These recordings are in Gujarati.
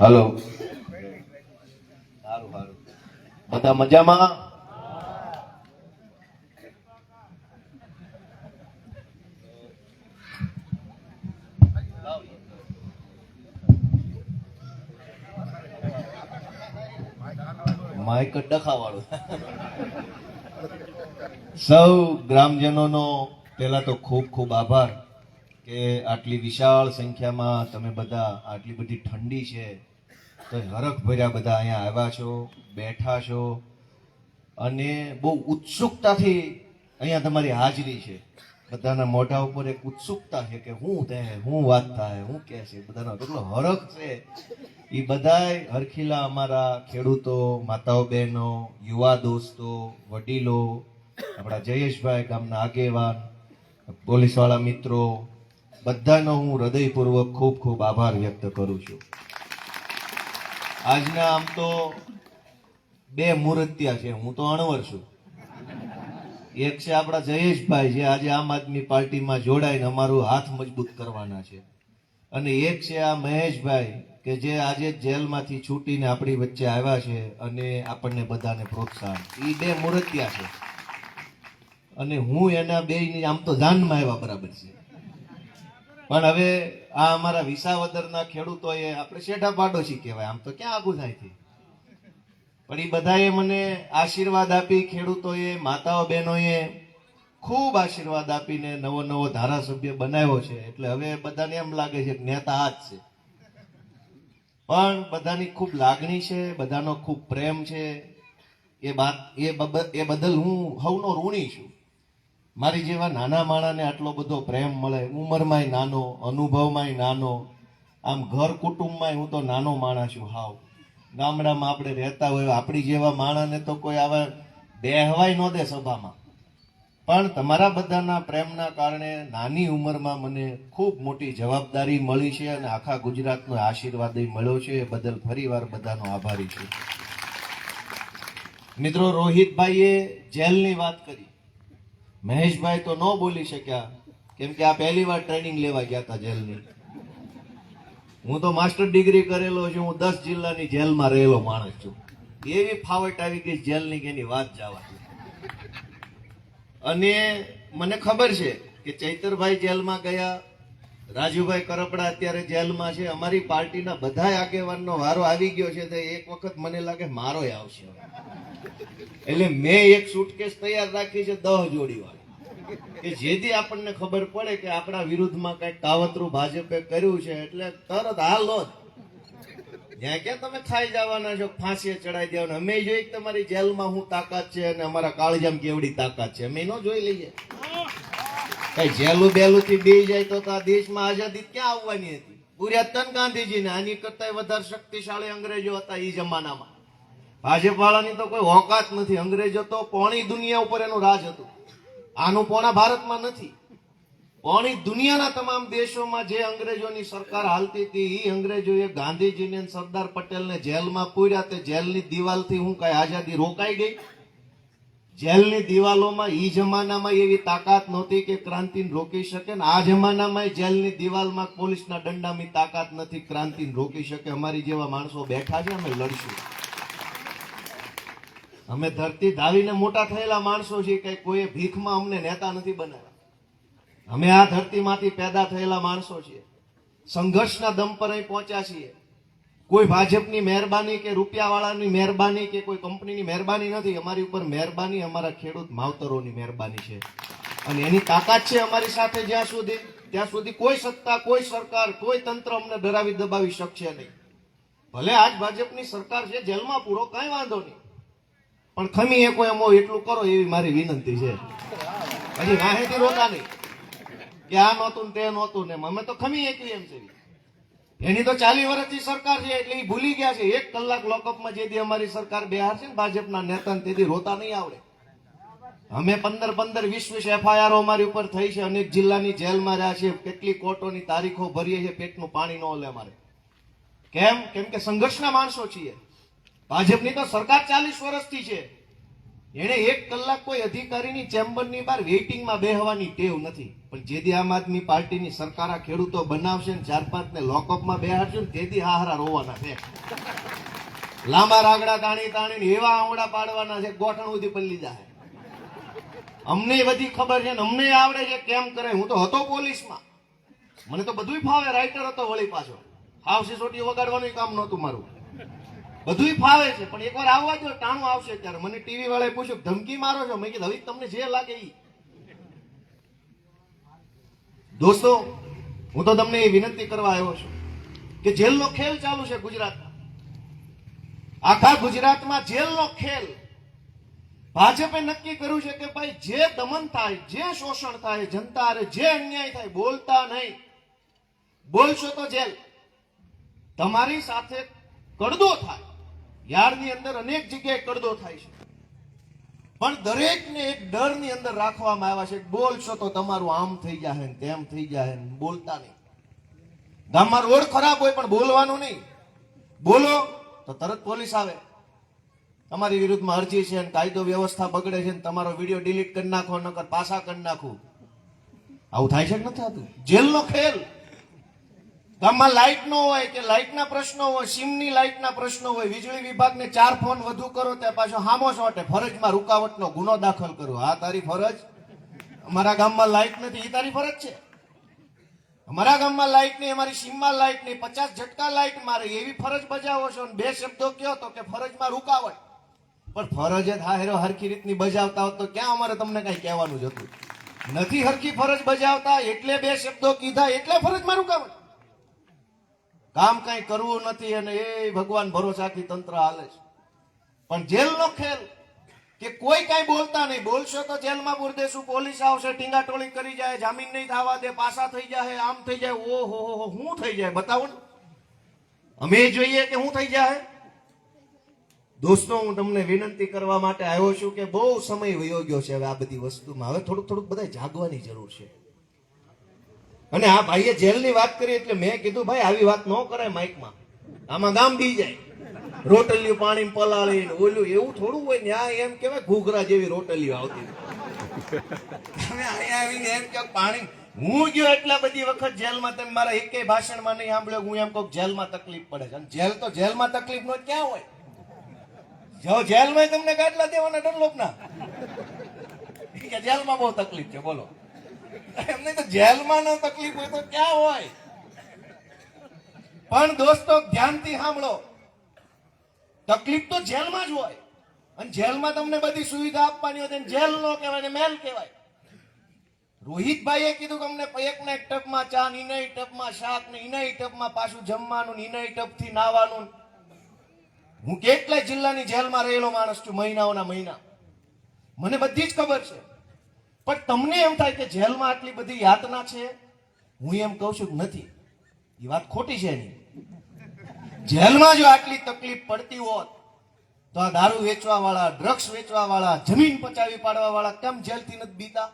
હલો. બધા મજામાં? માઇક ડખાવાળું. સૌ ગ્રામજનોનો પહેલા તો ખૂબ ખૂબ આભાર. કે આટલી વિશાળ સંખ્યામાં તમે બધા આટલી બધી ઠંડી છે, તો હરખ ભર્યા બધા અહીંયા આવ્યા છો, બેઠા છો અને બહુ ઉત્સુકતાથી અહીંયા તમારી હાજરી છે. બધાના મોઢા ઉપર એક ઉત્સુકતા છે કે હું તે, હું વાત થાય, હું કે છે. બધાનો કેટલો હરખ છે. એ બધાય હરખીલા અમારા ખેડૂતો, માતાઓ બહેનો, યુવા દોસ્તો, વડીલો, આપણા જયેશભાઈ ગામના આગેવાન, પોલીસવાળા મિત્રો બધાનો હું હૃદયપૂર્વક ખૂબ ખૂબ આભાર વ્યક્ત કરું છું. આજના આમ તો બે મૂર્ત્યા છે, હું તો અણવર છું. એક છે આપણા જયેશભાઈ જે આજે આમ આદમી પાર્ટીમાં જોડાઈને અમારું હાથ મજબૂત કરવાના છે. અને એક છે આ મહેશભાઈ, કે જે આજે જેલમાંથી છૂટીને આપણી વચ્ચે આવ્યા છે અને આપણને બધાને પ્રોત્સાહન. એ બે મૂર્તિયા છે. અને હું એના બેયની આમ તો જાનમાં આવ્યા બરાબર છે. પણ હવે આ અમારા વિસાવદરના ખેડૂતોએ આપણે શેઠા પાડોશી કહેવાય. આમ તો ક્યાં આગું થાય છે? પણ એ બધાએ મને આશીર્વાદ આપી ખેડૂતોએ, માતાઓ બહેનોએ ખૂબ આશીર્વાદ આપીને નવો નવો ધારાસભ્ય બનાવ્યો છે. એટલે હવે બધાને એમ લાગે છે કે નેતા આ જ છે. પણ બધાની ખૂબ લાગણી છે, બધાનો ખૂબ પ્રેમ છે. એ એ એ બદલ હું હવનો ઋણી છું. મારી જેવા નાના માણાને આટલો બધો પ્રેમ મળે, ઉંમરમાંય નાનો, અનુભવમાંય નાનો, આમ ઘર કુટુંબમાંય હું તો નાનો માણસ છું, હાવ. ગામડામાં આપણે રહેતા હોય, આપણી જેવા માણસને તો કોઈ આવા બેહવાય ન દે સભામાં. પણ તમારા બધાના પ્રેમના કારણે નાની ઉંમરમાં મને ખૂબ મોટી જવાબદારી મળી છે અને આખા ગુજરાતનો આશીર્વાદ મળ્યો છે. એ બદલ ફરીવાર બધાનો આભારી છું. મિત્રો, રોહિતભાઈએ જેલની વાત કરી. મહેશભાઈ તો ન બોલી શક્યા. કેમ કે આ પહેલી વાર ટ્રેનિંગ લેવા ગયા હતા જેલની. હું તો માસ્ટર ડિગ્રી કરેલો છું, હું દસ જિલ્લાની જેલમાં રહેલો માણસ છું. એવી ફાવટ આવી ગઈ જેલની કે એની વાત જવા અને મને ખબર છે કે ચૈતરભાઈ જેલમાં ગયા, રાજુભાઈ કરપડા અત્યારે જેલમાં છે, અમારી પાર્ટીના બધા આગેવાનનો વારો આવી ગયો છે, તો એક વખત મને લાગે મારોય આવશે. એટલે મેં એક સુટકેસ તૈયાર રાખી છે દહ જોડી વાળી કે જેથી આપણને ખબર પડે કે આપણા વિરુદ્ધમાં કંઈક કાવતરું ભાજપે કર્યું છે એટલે તરત હાલ લો જ્યાં ક્યાં તમે ખાઈ જવાના છો, ફાંસીએ ચડાઈ દેવાના. અમે જોઈ તમારી જેલમાં હું તાકાત છે અને અમારા કાળજામ કેવડી તાકાત છે. અમે ન જોઈ લઈએ. કઈ જેલું બેલું થી બે જાય તો આ દેશમાં આઝાદી ક્યાં આવવાની હતી? પૂર્યાતન ગાંધીજીને. આની કરતા વધારે શક્તિશાળી અંગ્રેજો હતા એ જમાનામાં. ભાજપ વાળાની તો કોઈ ઓકાત નથી. અંગ્રેજો તો પોણી દુનિયા ઉપર એનું રાજ હતું. આનું પોણા ભારતમાં નથી. પોણી દુનિયાના તમામ દેશોમાં જે અંગ્રેજોની સરકાર હાલતી હતી એ અંગ્રેજોએ ગાંધીજીને સરદાર પટેલને જેલમાં પૂર્યા તે જેલની દિવાલથી હું કઈ આઝાદી રોકાઈ ગઈ? જેલની દિવાલોમાં એ જમાનામાં એવી તાકાત નહોતી કે ક્રાંતિને રોકી શકે ને આ જમાનામાં જેલની દિવાલમાં પોલીસના દંડાની તાકાત નથી ક્રાંતિને રોકી શકે. અમારી જેવા માણસો બેઠા છે, અમે લડશું. અમે ધરતી ધાવીને મોટા થયેલા માણસો છીએ કે કોઈ ભીખમાં અમને નેતા નથી બનાવ્યા. અમે આ ધરતીમાંથી પેદા થયેલા માણસો છીએ. સંઘર્ષના દમ પર અહીં પહોંચ્યા છીએ. કોઈ ભાજપની મહેરબાની કે રૂપિયાવાળાની મહેરબાની કે કોઈ કંપનીની મહેરબાની નથી, અમારી ઉપર મહેરબાની અમારા ખેડૂત માવતરોની મહેરબાની છે. અને એની તાકાત છે અમારી સાથે જ્યાં સુધી, ત્યાં સુધી કોઈ સત્તા, કોઈ સરકાર, કોઈ તંત્ર અમને ડરાવી દબાવી શકશે નહીં. ભલે આજ ભાજપની સરકાર છે, જેલમાં પૂરો, કાંઈ વાંધો નહીં. પણ ખમી એકો એમ હોય એટલું કરો એવી મારી વિનંતી છે. હજી નાહેથી રોતા નહીં કે આ નહોતું તે નહોતું ને અમે તો ખમી એકવી એમ છે. એની તો ચાલી વર્ષથી સરકાર છે એટલે એ ભૂલી ગયા છે. એક કલાક લોકઅપમાં જેથી અમારી સરકાર બિહાર છે ને ભાજપના નેતા તેથી રોતા નહીં આવડે. અમે પંદર પંદર વીસ વીસ એફઆઈઆર અમારી ઉપર થઈ છે. અનેક જિલ્લાની જેલમાં રહ્યા છે કેટલી કોર્ટોની તારીખો ભરીએ છે પેટનું પાણી ન ઓલે અમારે. કેમ? કેમ કે સંઘર્ષના માણસો છીએ. ભાજપની તો સરકાર ચાલીસ વર્ષથી છે. એને એક કલાક કોઈ અધિકારીની ચેમ્બરની બહાર વેઇટિંગમાં બેહવાની ટેવ નથી. પણ જેથી આમ આદમી પાર્ટીની સરકાર ખેડૂતો બનાવશે ને ચાર પાંચ ને લોકઅપમાં બેહાડશે ને તેથી હાહરા રોવાના છે. લાંબા રાગડા તાણી તાણીને એવા આંગળા પાડવાના છે ગોઠણ સુધી પલ્લી જાય અમને બધી ખબર છે ને અમને આવડે છે કેમ કરે. હું તો હતો પોલીસમાં. મને તો બધુંય ફાવે રાઇટર હતો વળી પાછો. હાવ સિસોટી વગાડવાનું કામ નહોતું મારું. બધુંય ફાવે છે, પણ એકવાર આવવા દો ટાણું આવશે ત્યારે. મને ટીવી વાળાએ પૂછ્યું, ધમકી મારો છો? મેં કીધું, હવે તમને જે લાગે એ દોસ્તો, હું તો તમને એ વિનંતી કરવા આવ્યો છું કે જેલનો ખેલ ચાલુ છે ગુજરાતમાં. આખા ગુજરાતમાં જેલનો ખેલ. ભાજપે નક્કી કર્યું છે કે ભાઈ, જે દમન થાય, જે શોષણ થાય, જનતા હારે જે અન્યાય થાય, બોલતા નહીં. બોલશો તો જેલ. તમારી સાથે કડદો થાય. યારની અંદર અનેક જગ્યાએ કડદો થાય છે. પણ દરેકને એક ડરની અંદર રાખવામાં આવ્યા છે બોલશો તો તમારું આમ થઈ જાય ને તેમ થઈ જાય ને બોલતા નહીં. ગામમાં રોડ ખરાબ હોય પણ બોલવાનું નહીં. બોલો તો તરત પોલીસ આવે. તમારી વિરુદ્ધમાં અરજી છે અને કાયદો વ્યવસ્થા બગડે છે ને તમારો વીડિયો ડિલીટ કરી નાખો નકર પાછા કરી નાખું. આવું થાય છે કે નથી થતું? જેલનો ખેલ. ગામમાં લાઇટ ન હોય કે લાઇટના પ્રશ્નો હોય સિમની લાઇટના પ્રશ્નો હોય, વીજળી વિભાગને ચાર ફોન વધુ કરો ત્યાં પાછો હામો સોટે ફરજમાં રૂકાવટનો ગુનો દાખલ કરો. આ તારી ફરજ. અમારા ગામમાં લાઇટ નથી. એ તારી ફરજ છે. અમારા ગામમાં લાઇટ નહીં, અમારી સીમમાં લાઇટ નહીં. પચાસ ઝટકા લાઇટ મારે. એવી ફરજ બજાવો છો બે શબ્દો કયો તો કે ફરજમાં રૂકાવટ. પણ ફરજ જ હાહેરો હરખી રીતની બજાવતા હોત તો ક્યાં અમારે તમને કઈ કહેવાનું જ હતું? નથી હરખી ફરજ બજાવતા, એટલે બે શબ્દો કીધા, એટલે ફરજમાં રૂકાવટ. કામ કઈ કરવું નથી અને એ ભગવાન ભરોસાથી તંત્ર હાલે છે. પણ જેલનો ખેલ કે કોઈ કઈ બોલતા નહીં. બોલશો તો જેલમાં પૂર દેશું પોલીસ આવશે ટીંગા ટોળી કરી જાય, જામીન નહીં થવા દે, પાસા થઈ જાય આમ થઈ જાય, ઓ હો હો હું થઈ જાય? બતાવો ને. અમે જોઈએ કે હું થઈ જાય દોસ્તો, હું તમને વિનંતી કરવા માટે આવ્યો છું કે બહુ સમય વયો ગયો છે હવે આ બધી વસ્તુમાં. હવે થોડુંક થોડુંક બધા જાગવાની જરૂર છે. અને આ ભાઈએ જેલની વાત કરી એટલે મેં કીધું, ભાઈ, આવી વાત ન કરાય માઇકમાં. આમાં ગામ બી જાય. રોટલીઓ પાણી પલાળી ઓલું એવું થોડું હોય ને એમ કેવાય ઘૂઘરા જેવી રોટલીઓ આવતી તમે અહીંયા આવીને એમ કે પાણી, હું ગયો એટલા બધી વખત જેલમાં, તમે મારા એકેય ભાષણમાં નહીં સાંભળ્યો હું એમ કહું જેલમાં તકલીફ પડે છે. જેલ તો જેલમાં તકલીફ નો ક્યાં હોય? જો જેલમાં તમને ગાટલા દેવાના ડરલોપના કે જેલમાં બહુ તકલીફ છે, બોલો. એમને તો જેલમાં ન તકલીફ હોય તો ક્યાં હોય? પણ દોસ્તો, ધ્યાનથી સાંભળો. તકલીફ તો જેલમાં જ હોય. અને જેલમાં તમને બધી સુવિધા આપવાની હોય જેલ નો કહેવાય ને મેલ કહેવાય. રોહિતભાઈએ કીધું કે અમને એક ને એક ટપમાં ચા ને ટપમાં શાક ને ઇનાઈ ટપમાં પાછું જમવાનું ને ઇનાઈ ટપથી નાવાનું. હું કેટલાય જિલ્લાની જેલમાં રહેલો માણસ છું મહિનાઓના મહિના. મને બધી જ ખબર છે. પણ તમને એમ થાય કે જેલમાં આટલી બધી યાતના છે? હું એમ કહું છું કે નથી. એ વાત ખોટી છે એની. જેલમાં જો આટલી તકલીફ પડતી હોત, તો આ દારૂ વેચવા વાળા ડ્રગ્સ વેચવા વાળા જમીન પચાવી પાડવા વાળા કેમ જેલથી નથી બીતા?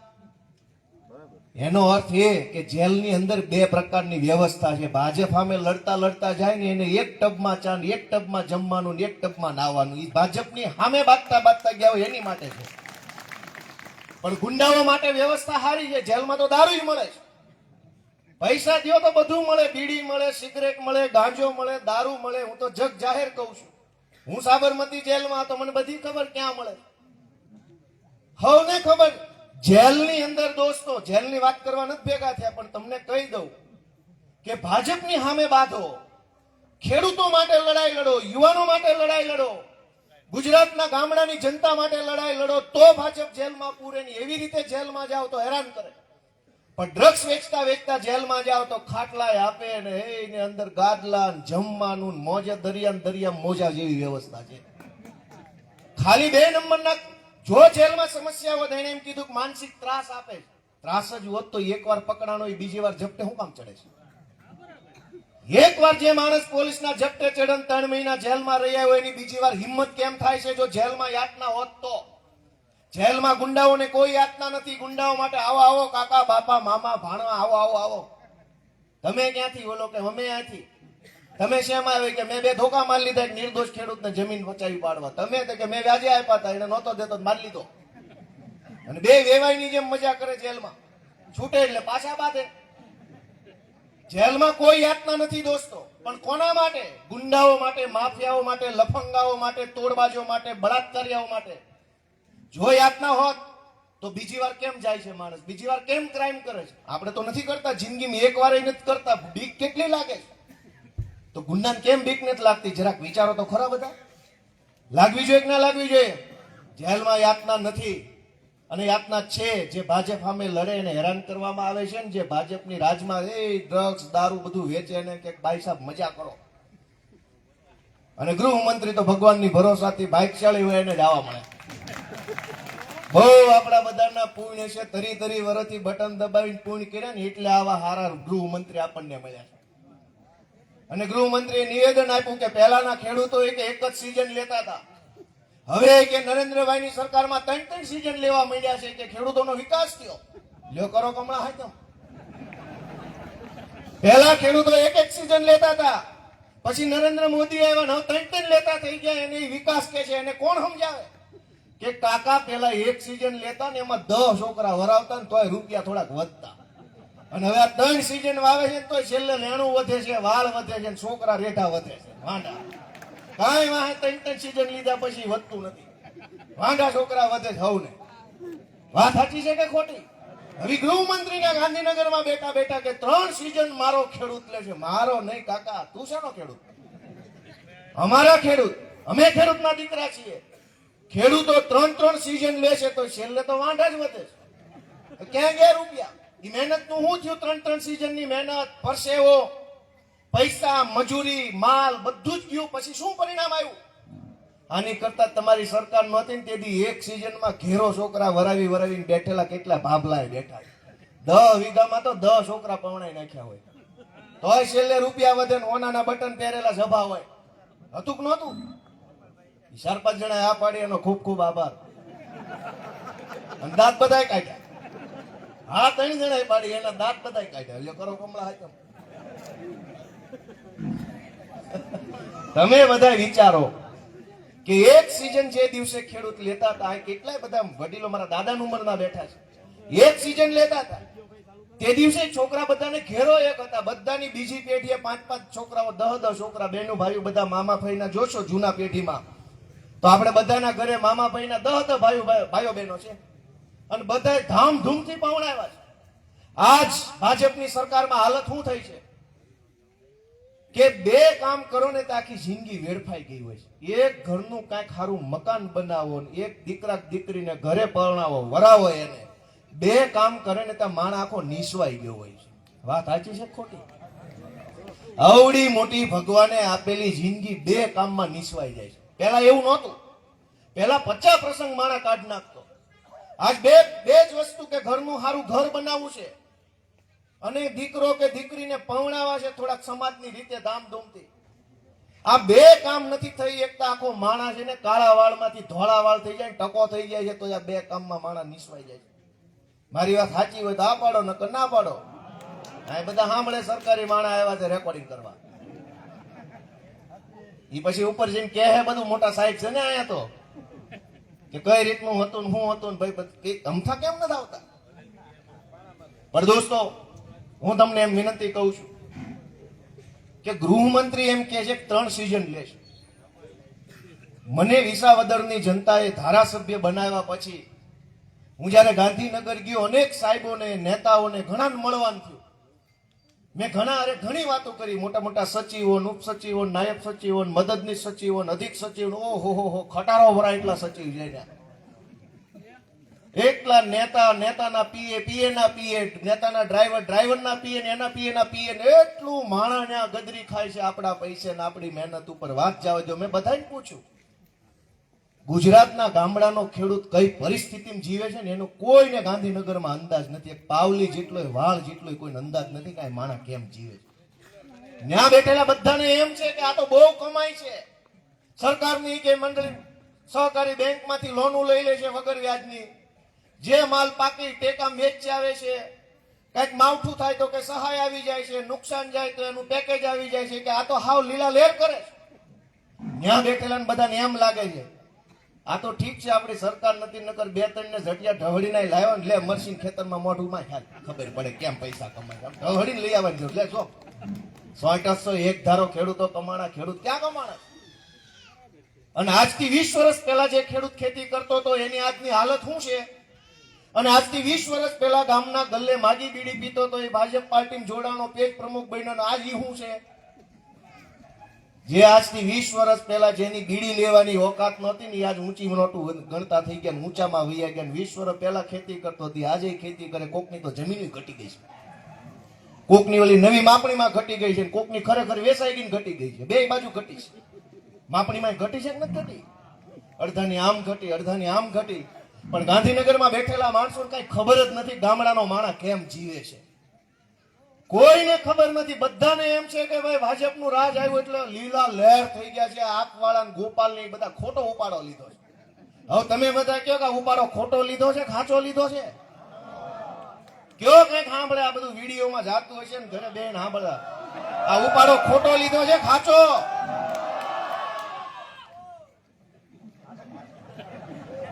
એનો અર્થ એ કે જેલની અંદર બે પ્રકારની વ્યવસ્થા છે. ભાજપ સામે લડતા લડતા જાય ને એને એક ટબમાં ચા એક ટબમાં જમવાનું ને એક ટબમાં નાવાનું એ ભાજપની સામે બાગતા બાગતા ગયા હોય એની માટે છે. પણ ગુંડાઓ માટે વ્યવસ્થા સારી છે. જેલમાં તો દારૂ મળે છે. પૈસા દો તો બધું મળે. બીડી મળે, સિગરેટ મળે, ગાંજો મળે, દારૂ મળે. હું તો જગ જાહેર કહું છું. હું સાબરમતી જેલમાં હતો. મને બધી ખબર ક્યાં મળે હવને ખબર. જેલની અંદર દોસ્તો, જેલની વાત કરવા નથી ભેગા થયા, પણ તમને કહી દઉં કે ભાજપની સામે બાંધો. ખેડૂતો માટે લડાઈ લડો, યુવાનો માટે લડાઈ લડો. ગુજરાતના ગામડાની જનતા માટે લડાઈ લડો તો ભાજપ જેલમાં પૂરે નહીં. એવી રીતે જેલમાં જાઓ તો હેરાન કરે. પણ ડ્રગ્સ વેચતા વેચતા જેલમાં જાઓ તો ખાટલાય આપે ને એને અંદર ગાદલા જમવાનું મોજે દરિયા દરિયા મોજા જેવી વ્યવસ્થા છે. ખાલી બે નંબરના જો જેલમાં સમસ્યા હોત એને એમ કીધું કે માનસિક ત્રાસ આપે ત્રાસ જ હોત તો એકવાર પકડાનો એ બીજી વાર ઝપટે શું કામ ચડે છે? એકવાર જે માણસ પોલીસના ઝપટે ચડે ને ત્રણ મહિના જેલમાં રહ્યા હોય, એની બીજી વાર હિંમત કેમ થાય છે? જો જેલમાં યાતના હોત તો? જેલમાં ગુંડાઓને કોઈ યાતના નથી. ગુંડાઓ માટે આવો આવો, કાકા, બાપા, મામા, ભાણવા, આવો આવો આવો. તમે ક્યાંથી બોલો કે અમે અહીંથી તમે શેમ આવે કે મેં બે ધોકા મારી લીધા, એક નિર્દોષ ખેડૂતને જમીન બચાવી પાડવા. તમે કે મેં વ્યાજે આપ્યા હતા, એને નહોતો દેતો માર લીધો. અને બે વેવાઈની જેમ મજા કરે જેલમાં. છૂટે એટલે પાછા બાંધે. જેલમાં કોઈ યાતના નથી દોસ્તો. પણ કોના માટે? ગુંડાઓ માટે, માફિયાઓ માટે, લફંગાઓ માટે, તોડબાજો માટે, બળાત્કારીઓ માટે? જો યાતના હોત, તો બીજી વાર કેમ જાય છે માણસ? બીજી વાર કેમ ક્રાઇમ કરે છે? આપણે તો નથી કરતા, જિંદગીમાં એક વાર નથી કરતા. બીક કેટલી લાગે છે? તો ગુંડાને કેમ બીક નથી લાગતી? જરાક વિચારો તો ખરા બધા. લાગવી જોઈએ કે ના લાગવી જોઈએ? જેલમાં યાતના નથી. અને યાતના છે, જે ભાજપ સામે લડે એને હેરાન કરવામાં આવે છે ને, જે ભાજપની રાજમાં, એ ડ્રગ્સ દારૂ બધું વેચે ને કે ભાઈ સાહેબ મજા કરો. અને ગૃહમંત્રી તો ભગવાનની ભરોસાથી ચાલી હોય એને જવા મળે. બહુ આપણા બધાના પુણ્ય છે, તરી તરી વરથી બટન દબાવીને પુણ્ય કર્યા ને, એટલે આવા હારા ગૃહમંત્રી આપણને મળ્યા છે. અને ગૃહમંત્રીએ નિવેદન આપ્યું કે પહેલાના ખેડૂતો એક જ સિઝન લેતા હતા. હવે કે નરેન્દ્રભાઈની સરકારમાં ત્રણ ત્રણ સિઝન લેવા માંડ્યા છે કે ખેડૂતોનો વિકાસ થયો? લ્યો કરો કમળા હાથમ. પહેલા ખેડૂતો એક એક સિઝન લેતા હતા. પછી નરેન્દ્ર મોદી આવ્યા ત્રણ ત્રણ લેતા થઈ ગયા, એને વિકાસ કે છે, એને કોણ સમજાવે? કે કાકા પેલા એક સિઝન લેતા ને એમાં દસ છોકરા વરાવતા ને તોય રૂપિયા થોડાક વધતા. અને હવે આ ત્રણ સીઝન વાવે છે તોય છેલ્લે લેણું વધે છે, વાળ વધે છે છોકરા રેઠા વધે છે વાંડા ખેડૂત ખેડૂત? અમારા ખેડૂત. અમે ખેડૂતના દીકરા છીએ. ખેડૂતો ત્રણ ત્રણ સિઝન લે છે તો છેલ્લે તો વાંઢા જ વધે છે. ક્યાં ગયા રૂપિયા? એ મહેનતનું શું થયું? ત્રણ ત્રણ સિઝનની મહેનત પરસેવો. પૈસા, મજૂરી, માલ બધું જ ગયું. પછી શું પરિણામ આવ્યું? આની કરતા તમારી સરકાર નહોતી તેથી એક સિઝનમાં ઘેરો છોકરા વરાવી વરાવીને બેઠેલા કેટલા ભાભલાએ બેઠા. દહ વીઘામાં તો દહ છોકરા પવણાઈ નાખ્યા હોય. તોય છેલ્લે રૂપિયા વધે ઓનાના બટન પહેરેલા સભા હોય. હતું કે નહોતું? ચાર પાંચ જણા આ પાડી એનો ખૂબ ખૂબ આભાર. દાંત બધાય કાઢ્યા. હા, ત્રણ જણા પાડી, એના દાંત બધાય કાઢ્યા. એટલે કરો કમળા હાચમ તમે બધા વિચારો કે એક સિઝન જે દિવસે ખેડૂત લેતા હતા કેટલાય બધા વડીલો મારા દાદાની ઉંમરના બેઠા છે. એક સિઝન લેતા હતા. તે દિવસે છોકરા બધાને ઘેરો એક હતા. બધાની બીજી પેઢીએ પાંચ પાંચ છોકરાઓ, દહ દહ છોકરા બહેનો ભાઈઓ બધા મામા ભાઈના જોશો જૂના પેઢીમાં. તો આપણે બધાના ઘરે મામા ભાઈના દહ દહ ભાઈઓ ભાઈઓ બહેનો છે. અને બધા ધામધૂમથી પવણાવ્યા છે. આજ ભાજપની સરકારમાં હાલત શું થઈ છે? કે બે કામ કરો ને તો આખી જિંદગી વેડફાઈ ગઈ હોય છે. એક ઘરનું કાંઈક સારું મકાન બનાવો એક દીકરા દીકરીને ઘરે પરણાવો, વરાવો એને. બે કામ કરે ને તો માણ આખો નિસવાઈ ગયો હોય છે. વાત સાચી છે ખોટી? અવડી મોટી ભગવાને આપેલી જિંદગી બે કામમાં નિસવાઈ જાય છે. પેલા એવું નહોતું. પેલા પચાસ પ્રસંગ માણા કાઢ નાખતો. આજ બે બે જ વસ્તુ કે ઘરનું સારું ઘર બનાવવું છે. અને દીકરો કે દીકરીને પવણાવા છે થોડાક સમાજની રીતે ધામધૂમથી. આ બે કામ નથી થઈ, એક તો આખો માણસ છે ને કાળા વાળમાંથી ધોળા વાળ થઈ જાય ટકો થઈ જાય છે, તો આ બે કામમાં માણસ નિસવાઈ જાય છે. મારી વાત સાચી હોય તો આ પાડો ન ના પાડો. આ બધા સાંભળે સરકારી માણસ આવ્યા છે રેકોર્ડિંગ કરવા. એ પછી ઉપર જઈને કહે હે, બધું મોટા સાહેબ છે ને અહીંયા તો. કે કઈ રીતનું હતું ને શું હતું ને ભાઈ કે કેમ નથી આવતા? પણ દોસ્તો હું તમને એમ વિનંતી કહું છું કે ગૃહમંત્રી એમ કહે છે કે ત્રણ સિઝન લેશે. મને વિસાવદરની જનતાએ ધારાસભ્ય બનાવ્યા પછી હું જ્યારે ગાંધીનગર ગયો, અનેક સાહેબોને, નેતાઓને ઘણા મળવાનું થયું. મેં ઘણા અરે ઘણી વાતો કરી. મોટા મોટા સચિવો ઉપસચિવો નાયબ સચિવો મદદનીશ સચિવો અધિક સચિવ ઓહો, હો હો, ખટારો ભરા એટલા સચિવ ત્યાં. એકલા નેતા, નેતાના પીએ પીએ ના પીએ, નેતાના ડ્રાઈવર ડ્રાઈવરના પીએ ને એના પીએ ના પીએ ને એટલું માણા ને આ ગદરી ખાય છે આપણા પૈસે ને આપણી મહેનત ઉપર. વાત જાવ જો, મેં બધાને પૂછ્યું. ગુજરાતના ગામડાનો ખેડૂત કઈ પરિસ્થિતિમાં જીવે છે ને એનો કોઈને ગાંધીનગરમાં અંદાજ નથી. એક પાવલી જેટલો વાળ જેટલો કોઈને અંદાજ નથી કે માણા કેમ જીવે છે. ત્યાં બેઠેલા બધાને એમ છે કે આ તો બહુ કમાય છે. સરકારની કે મંડળી, સહકારી બેંકમાંથી લોનું લઈ લે છે વગર વ્યાજની. જે માલ પાકી ટેકા વેચી આવે છે, કંઈક માવઠું થાય તો કે સહાય આવી જાય છે, નુકસાન જાય તો એનું પેકેજ આવી જાય છે કે આ તો હાવ લીલા લેર કરે છે. ત્યાં બેઠેલા બધાને એમ લાગે છે, આ તો ઠીક છે આપણી સરકાર નથી, નકર બે ત્રણ ને ઝટિયા ઢવડીને લાવ્યો ને લે મરસીન ખેતરમાં મોઢું માં ખબર પડે કેમ પૈસા કમાય આમ લઈ આવવાની લે જો, સો અઢારસો એક ધારો ખેડૂતો કમાણા ખેડૂત ક્યાં કમાણા અને આજથી વીસ વર્ષ પહેલા જે ખેડૂત ખેતી કરતો હતો, એની આજની હાલત શું છે? અને આજથી વીસ વર્ષ પહેલા ગામના ગલ્લે માગી બીડી પીતો તો એ ભાજપ પાર્ટી જોડાણો પેજ પ્રમુખ બન્યો આજ ઈ શું છે? જે આજથી વીસ વર્ષ પહેલા જેની બીડી લેવાની ઓકાત નહોતી ને આજ ઊંચી નોટું ગણતા થઈ ગયા ઊંચામાં વૈયા ગયા વીસ વર્ષ પહેલા ખેતી કરતો હતી આજે ખેતી કરે, કોકની તો જમીન ઘટી ગઈ છે. કોકની ઓલી નવી માપણીમાં ઘટી ગઈ છે કોકની ખરેખર વેસાઈ ગઈ ઘટી ગઈ છે. બે બાજુ ઘટી છે. માપણીમાં ઘટી છે કે નથી ઘટી? અડધાની આમ ઘટી, અડધાની આમ ઘટી. પણ ગાંધીનગરમાં બેઠેલા માણસોને કઈ ખબર જ નથી ગામડાનો માણસ કેમ જીવે છે. કોઈને ખબર નથી, બધાને એમ છે કે ભાઈ ભાજપનું રાજ આવ્યું એટલે લીલા લહેર થઈ ગયા છે આંખવાળા ગોપાલ ને બધા ખોટો ઉપાડો લીધો છે. હવે તમે બધા કયો કે ઉપાડો ખોટો લીધો છે ખાંચો લીધો છે? કયો કંઈક સાંભળે, આ બધું વિડીયોમાં જાતું હોય છે ને ઘરે બેન સાંભળતા આ ઉપાડો ખોટો લીધો છે, ખાંચો!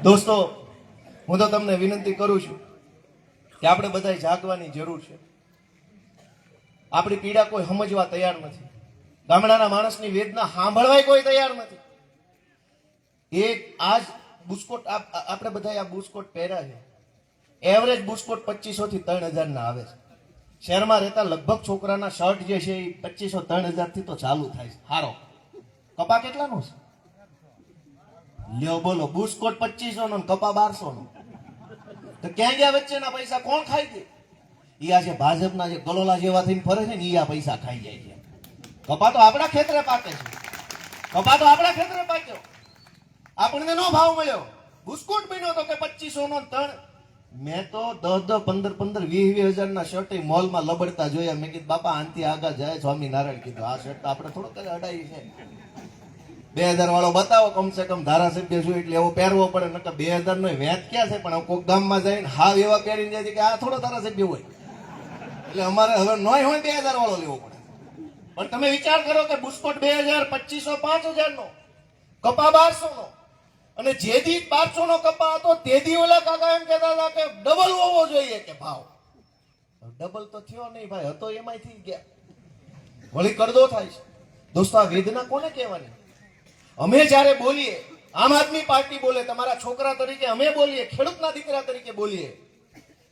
દોસ્તો હું તો તમને વિનંતી કરું છું કે આપણે બધાય જાગવાની જરૂર છે. આપણી પીડા કોઈ સમજવા તૈયાર નથી. ગામડાના માણસની વેદના સાંભળવાય કોઈ તૈયાર નથી. એક આજ બુસ્કોટ આપ- આપણે બધા આ બુસ્કોટ પહેર્યા છે. એવરેજ બુસ્કોટ પચીસો થી ત્રણ હજાર ના આવે છે. શહેરમાં રહેતા લગભગ છોકરાના શર્ટ જે છે એ પચીસો ત્રણ હજારથી તો ચાલુ થાય છે. હારો. કપા કેટલાનો છે? લ્યો બોલો, બુસ્કોટ પચીસો નો કપા બારસો નો તો ક્યાં ગયા વચ્ચેના પૈસા? કોણ ખાઈ દે ઈ આ જે ભાજપના જે ગલોલા જેવા થઈને ફરે છે ને એ આ પૈસા ખાઈ જાય છે. કપા તો આપણા ખેતરે પાકે છે. કપા તો આપણા ખેતરે પાક્યો. આપણને નો ભાવ મળ્યો. બુસ્કોટ બન્યો તો કે પચીસો નો ત્રણ મેં તો દસ દસ પંદર પંદર વીસ વીસ હજાર ના શર્ટ મોલમાં લબડતા જોયા. મેં કીધું, બાપા, આનથી આગળ જાય. સ્વામિનારાયણ કીધું, આ શર્ટ આપણે થોડોક અડાઈ છે. બે હજાર વાળો બતાવો, કમસે કમ ધારાસભ્ય શું એટલે એવો પહેરવો પડે, નકર બે હજાર નો વેચ ક્યાં છે? પણ કોઈક ગામમાં જઈને હાવ એવા પહેરીને જાય છે કે આ થોડો ધારાસભ્ય હોય. એટલે અમારે હવે નોય હોય બે હજાર વાળો લેવો પડે. પણ તમે વિચાર કરો કે બુસ્કોટ બે હજાર, પચીસો, પાંચ હજાર નો, કપા બારસો નો, અને જે દી બારસો નો કપા હતો તે દી ઓલા કાકા એમ કહેતા હતા કે ડબલ હોવો જોઈએ કે ભાવ. ડબલ તો થયો નહીં ભાઈ, હતો એમાંય થઈ ગયા. વળી કરદો થાય છે. દોસ્તો, આ વેદના કોને કહેવાની? અમે જ્યારે બોલીએ, આમ આદમી પાર્ટી બોલે, તમારા છોકરા તરીકે અમે બોલીએ, ખેડૂતના દીકરા તરીકે બોલીએ,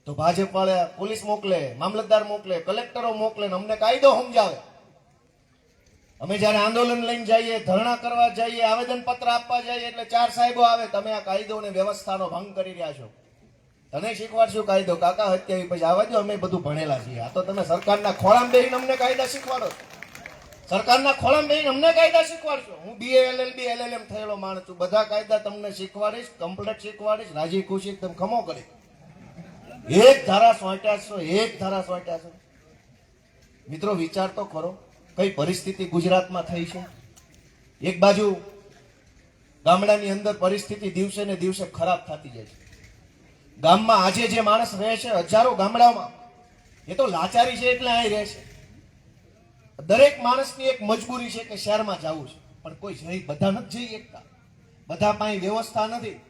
તો ભાજપ વાળા પોલીસ મોકલે, મામલતદાર મોકલે, કલેક્ટરો મોકલે અમને કાયદો સમજાવે. અમે જ્યારે આંદોલન લઈને જઈએ, ધરણા કરવા જઈએ આવેદન પત્ર આપવા જઈએ, એટલે ચાર સાહેબો આવે, તમે આ કાયદો અને વ્યવસ્થાનો ભંગ કરી રહ્યા છો. તને શીખવાડશું કાયદો. કાકા હત્યા પછી આવવા દો અમે બધું ભણેલા છીએ. આ તો તમે સરકારના ખોળામાં બેહીને અમને કાયદા શીખવાડો છો. સરકારના ખોળામાં બેહીને અમને કાયદા શીખવાડશો. હું બી એલએલબી એલએલએમ થયેલો માણસ છું. બધા કાયદા તમને શીખવાડીશ કમ્પ્લેટ શીખવાડીશ, રાજી ખુશી તમે ખમો કરી. એક ધારા સોંટ્યા એક ધારા સોંટ્યા મિત્રો, વિચાર તો કરો કઈ પરિસ્થિતિ ગુજરાતમાં થઈ છે? એક બાજુ ગામડાની અંદર પરિસ્થિતિ દિવસે ને દિવસે ખરાબ થતી જાય છે. ગામમાં આજે જે માણસ રહે છે, હજારો ગામડામાં એ તો લાચારી છે એટલે અહીં રહે છે. દરેક માણસની એક મજબૂરી છે કે શહેરમાં જવું છે. પણ કોઈ જઈ, બધા નથી જઈ એકતા. બધા પાસે વ્યવસ્થા નથી.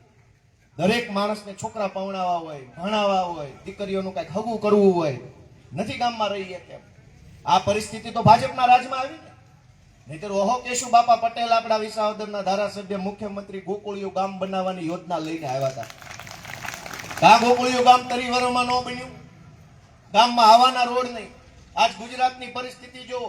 દરેક માણસને છોકરા પવણાવા હોય, ભણાવવા હોય, દીકરીઓનું કંઈક હગું કરવું હોય. નથી ગામમાં રહી શકે આ પરિસ્થિતિ તો ભાજપના રાજમાં આવી ને. નહીતર ઓહો કેશુ બાપા પટેલ આપણા વિસાવદરના ધારાસભ્ય, મુખ્યમંત્રી ગોકુળિયું ગામ બનાવવાની યોજના લઈને આવ્યા હતા. આ ગોકુળિયું ગામ તરીવરોમાં ન બન્યું? ગામમાં આવવાના રોડ નહીં. આજ ગુજરાતની પરિસ્થિતિ જો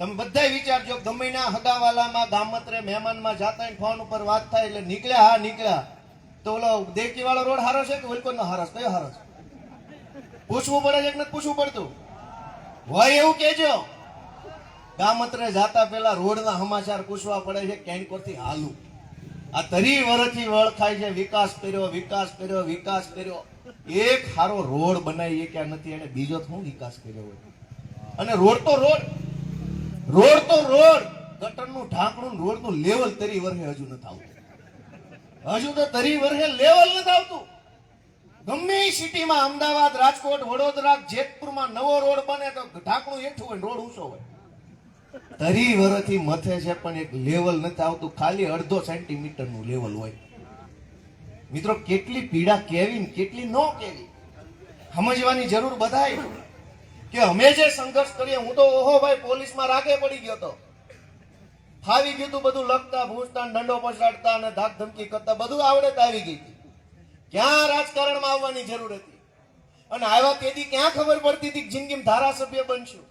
તમે બધા વિચારજો ગમેના હગાવાલામાં ગામત્રે મહેમાનમાં જાતા ફોન ઉપર વાત થાય એટલે નીકળ્યા હા, નીકળ્યા. તો ઓલો દેવકી વાળો રોડ હારો છે કે વિલકોર નો હારો કયો હારો પૂછવું પડે છે કે નથી પૂછવું પડતું? હોય એવું કેજો ગામત્રે જાતા પહેલા રોડના સમાચાર પૂછવા પડે છે કેનકોરથી હાલું? આ તરી વરથી વળખાય છે, વિકાસ કર્યો વિકાસ કર્યો વિકાસ કર્યો. એક સારો રોડ બનાવી કે નથી, એને બીજો શું વિકાસ કર્યો હોય? અને રોડ તો રોડ. રોડ તો રોડ. ગટરનું ઢાંકણું રોડનું લેવલ તરી વર્ષે હજુ નથી આવતું. હજુ તો તરી વર્ષે લેવલ નથી આવતું. ગમે સિટીમાં અમદાવાદ, રાજકોટ, વડોદરા, જેતપુરમાં નવો રોડ બને તો ઢાંકણું એઠું હોય રોડ ઊંચો હોય. તરી વર્ષથી મથે છે પણ એક લેવલ નથી આવતું. ખાલી અડધો સેન્ટીમીટરનું લેવલ હોય. મિત્રો, કેટલી પીડા કેવી કેટલી ન કેવી? સમજવાની જરૂર બધાય કે અમે જે સંઘર્ષ કરીએ, હું તો ઓહો ભાઈ પોલીસમાં રાગે પડી ગયો તો. ફાવી ગયું તું બધું લખતા, ભૂંસતા, દંડો પછાડતા અને ધાક ધમકી કરતા, બધું આવડત આવી ગઈ હતી. ક્યાં રાજકારણમાં આવવાની જરૂર હતી? અને આવ્યા તેથી ક્યાં ખબર પડતી હતી જિંદગીમાં ધારાસભ્ય બનશું?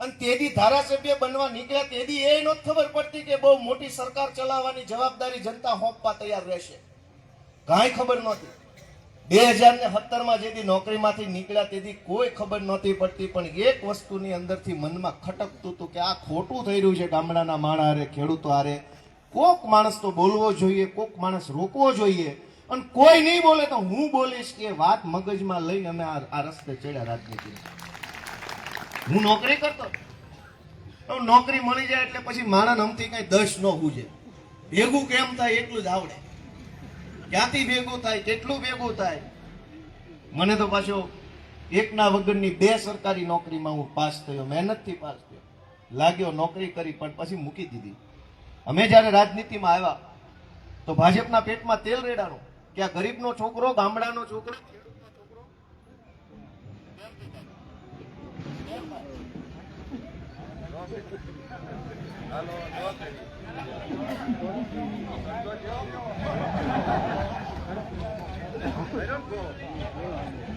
અને તેથી ધારાસભ્ય બનવા નીકળ્યા તેથી એ નહોતી ખબર પડતી કે બહુ મોટી સરકાર ચલાવવાની જવાબદારી જનતા હોંપવા તૈયાર રહેશે. કાંઈ ખબર નહોતી. બે હજાર ને સત્તરમાં જેથી નોકરીમાંથી નીકળ્યા તેથી કોઈ ખબર નહોતી પડતી, પણ એક વસ્તુની અંદરથી મનમાં ખટકતું હતું કે આ ખોટું થઈ રહ્યું છે ગામડાના માણા હારે, ખેડૂતો હારે. કોક માણસ તો બોલવો જોઈએ, કોક માણસ રોકવો જોઈએ, અને કોઈ નહીં બોલે તો હું બોલીશ કે વાત મગજમાં લઈને અમે આ રસ્તે ચડ્યા રાજનીતિ હું નોકરી કરતો નોકરી મળી જાય એટલે પછી માણસ નમથી કઈ દસ ન હુજે. ભેગું કેમ થાય એટલું જ આવડે. ક્યાંથી ભેગું થાય, કેટલું ભેગું થાય? મને તો પાછો એકના વગરની બે સરકારી નોકરીમાં હું પાસ થયો, મહેનતથી પાસ થયો. લાગ્યો નોકરી કરી, પણ પછી મૂકી દીધી. અમે જ્યારે રાજનીતિમાં આવ્યા, તો ભાજપના પેટમાં તેલ રેડાણું કે આ ગરીબનો છોકરો, ગામડાનો છોકરો. ખેડૂતનો છોકરો